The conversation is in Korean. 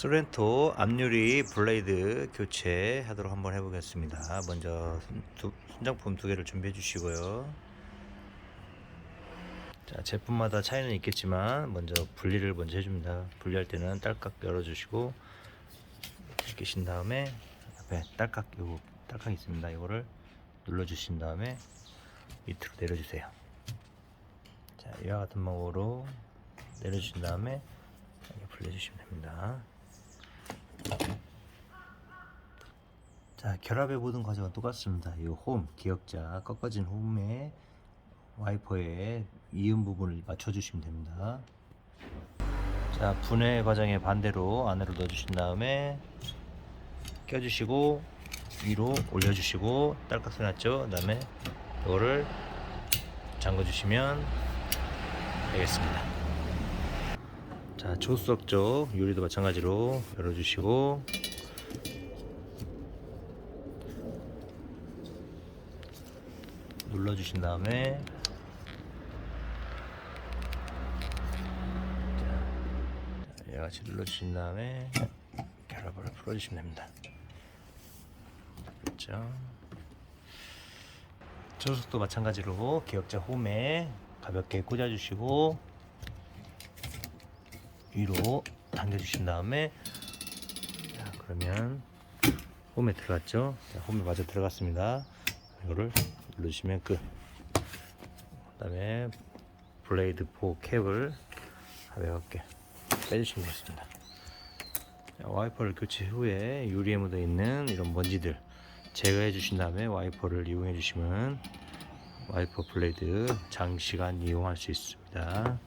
소렌토 앞유리 블레이드 교체하도록 한번 해보겠습니다. 먼저 손- 두- 손장품 두 개를 준비해 주시고요. 자, 제품마다 차이는 있겠지만 먼저 분리를 먼저 해줍니다. 분리할 때는 딸깍 열어주시고 이렇게 신 다음에 옆에 딸깍 요거 딸깍 있습니다. 이거를 눌러주신 다음에 밑으로 내려주세요. 자, 이와 같은 방법으로 내려주신 다음에 이렇게 불려주시면 됩니다. 자, 결합의 모든 과정은 똑같습니다. 이 홈, 기역자, 꺾어진 홈에 와이퍼의 이음 부분을 맞춰주시면 됩니다. 자, 분해 과정의 반대로 안으로 넣어주신 다음에 껴주시고 위로 올려주시고 딸깍 소리 났죠? 그 다음에 이거를 잠궈주시면 되겠습니다. 자, 조수석 쪽 유리도 마찬가지로 열어주시고 눌러주신 다음에 자, 얘같이 눌러주신 다음에 결합을 풀어주시면 됩니다. 그렇죠? 조수석도 마찬가지로 기역자 홈에 가볍게 꽂아주시고 위로 당겨주신 다음에 자 그러면 홈에 들어갔죠 자, 홈에 맞아 들어갔습니다 이거를 눌러주시면 끝. 그 다음에 블레이드 포 캡을 가볍게 빼주시면 되겠습니다. 자, 와이퍼를 교체 후에 유리에 묻어 있는 이런 먼지들 제거해 주신 다음에 와이퍼를 이용해 주시면 와이퍼 블레이드 장시간 이용할 수 있습니다